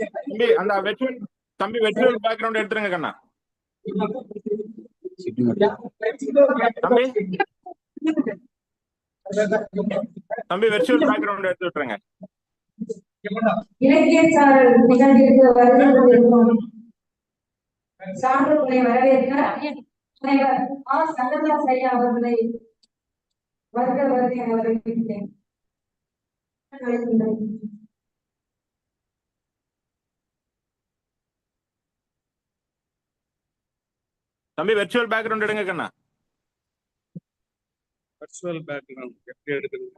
தம்பி அந்த வெட்ரன் தம்பி வெட்ரன் பேக்ரவுண்ட் எடுத்துருங்க கண்ணா. தம்பி? தம்பி வெர்ச்சுவல் பேக்ரவுண்ட் எடுத்து விட்டுருங்க இலக்கிய சாரல் நிகழ்விற்கு வருகை கொண்டிருக்கும் வரவேற்க முனைவர் ஆ சங்கரதாஸ் ஐயா அவர்களை வருக வரவேற்கிறேன் தம்பி வெர்ச்சுவல் பேக்ரவுண்ட் எடுங்க கண்ணா. வர்ச்சுவல் பேக்ரவுண்ட் எப்படி எடுக்கிறது?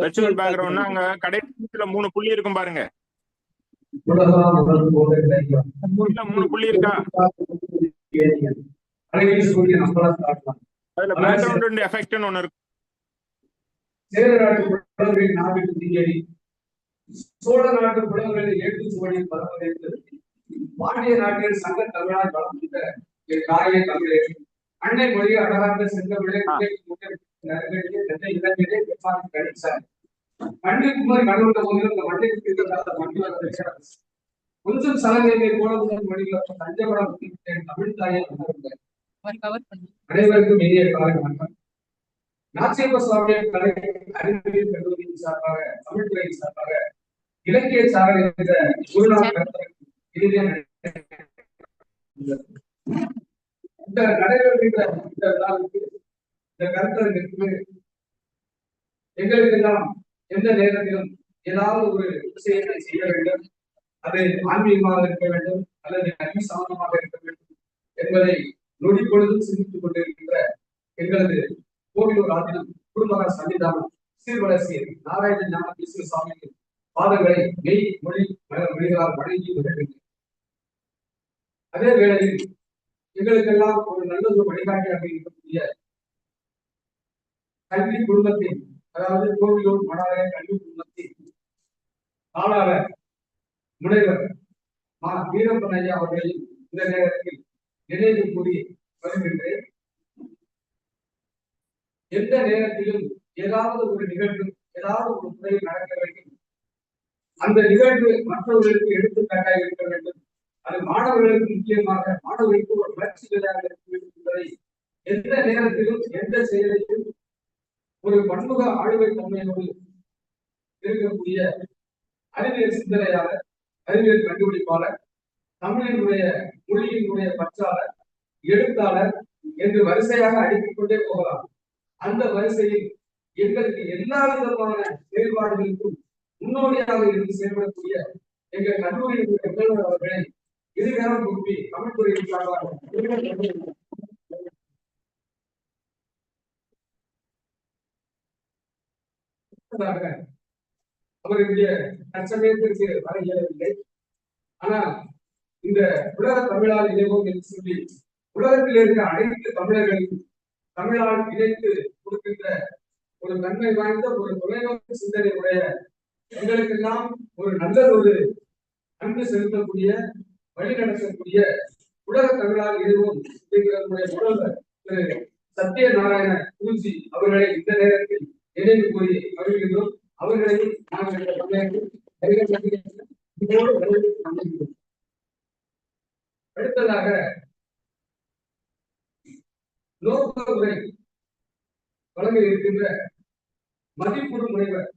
வெர்ச்சுவல் பேக்ரவுண்ட்னா அங்க கடைசியில மூணு புள்ளி இருக்கும் பாருங்க. மூணு புள்ளி இருக்கா? அதுல பேக்ரவுண்ட் எஃபெக்ட்னு சேர நாவிற்கு தீயடி சோழ நாட்டு புலவர்களின் ஏட்டு சுவடியில் பரவலைத்து பாண்டிய நாட்டில் சங்க தமிழால் வளம் வந்த என் தாயே தமிழே அன்னை மொழி அழகாக செந்தமிழே நெருங்கடியே தென்னை இளைஞரே வெப்பாரி கணிச்சார் கண்ணுக்குமார் கடவுள போது இந்த மண்ணுக்கு இருக்கிறதால மண்ணில் கொஞ்சம் சலங்கை போல முதல் மொழிகள் தஞ்சபடம் தமிழ் தாயை வந்திருந்தார் அனைவருக்கும் இனிய காலை வணக்கம். நாச்சியப்ப சுவாமியின் கலை அறிவியல் கல்லூரியின் சார்பாக தமிழ்துறையின் சார்பாக இலக்கிய சாரல் என்ற குருநாள் கருத்தரங்கு இந்த நடைபெறுகின்ற இந்த விழாவுக்கு இந்த கருத்தரங்கிற்கு எங்களுக்கெல்லாம் எந்த நேரத்திலும் ஏதாவது ஒரு விஷயத்தை செய்ய வேண்டும். அது ஆன்மீகமாக இருக்க வேண்டும் அல்லது அன்பு சம்பந்தமாக இருக்க வேண்டும் என்பதை நொடி பொழுதும் சிந்தித்துக் கொண்டிருக்கின்ற எங்களது கோவிலூர் ஆதீனம் குடும்பக சன்னிதானம் சீர்வளர்ச்சி நாராயண ஞான கிருஷ்ண சுவாமியின் பாதங்களை மெய் மொழி மன- மொழிகளால் வணங்கி வருகின்றனர் அதே வேளையில் எங்களுக்கெல்லாம் ஒரு நல்ல ஒரு வழிகாட்டியாக இருக்கக்கூடிய கல்வி குடும்பத்தின் அதாவது கோவிலூர் மடாலய கல்வி குடும்பத்தின் ஆளாளர் முனைவர் மா. வீரப்பன் ஐயா அவர்களையும் இந்த நேரத்தில் நினைவு கூறி வருகின்றேன். எந்த நேரத்திலும் ஏதாவது ஒரு நிகழ்வு ஏதாவது ஒரு முறையில் நடக்க வேண்டும். அந்த நிகழ்வு மற்றவர்களுக்கு எடுத்துக்காட்டாக இருக்க வேண்டும். அது மாணவர்களுக்கு முக்கியமாக மாணவர்களுக்கு ஒரு வளர்ச்சி இருக்க என்பதை எந்த நேரத்திலும் எந்த செயலையும் ஒரு பன்முக ஆளுமை தன்மையோடு இருக்கக்கூடிய அறிவியல் சிந்தனையாளர் அறிவியல் கண்டுபிடிப்பாளர் தமிழினுடைய மொழியினுடைய பற்றாளர் எழுத்தாளர் என்று வரிசையாக அடுக்கிக் கொண்டே போகலாம். அந்த வரிசையில் எங்களுக்கு எல்லா விதமான செயல்பாடுகளுக்கும் முன்னோடியாக இருந்து செயல்படக்கூடிய எங்கள் கல்லூரியினுடைய முதல்வர் அவர்களை இருகரம் தமிழ் தமிழ்துறையின் சார்பாக அடுத்ததாக, அவருடைய தற்சமயத்திற்கு வர இயலவில்லை. ஆனால் இந்த உலக தமிழால் இணைவோம் என்று சொல்லி உலகத்தில் இருக்கிற அனைத்து தமிழர்களையும் தமிழால் இணைத்து கொடுக்கின்ற ஒரு நன்மை வாய்ந்த ஒரு தொலைநோக்கு சிந்தனை உடைய எங்களுக்கெல்லாம் ஒரு நல்ல ஒரு அன்பு செலுத்தக்கூடிய வழிநடத்தக்கூடிய உலக தமிழால் இணைவோம் அப்படிங்கிறதுடைய முதல்வர் திரு. சத்யநாராயண குருஜி அவர்களை இந்த நேரத்தில் நினைவு கூறி வருகின்றோம் அவர்களையும் நாங்கள் அடுத்ததாக நோக்க உரை வழங்க இருக்கின்ற மதிப்புறு முனைவர்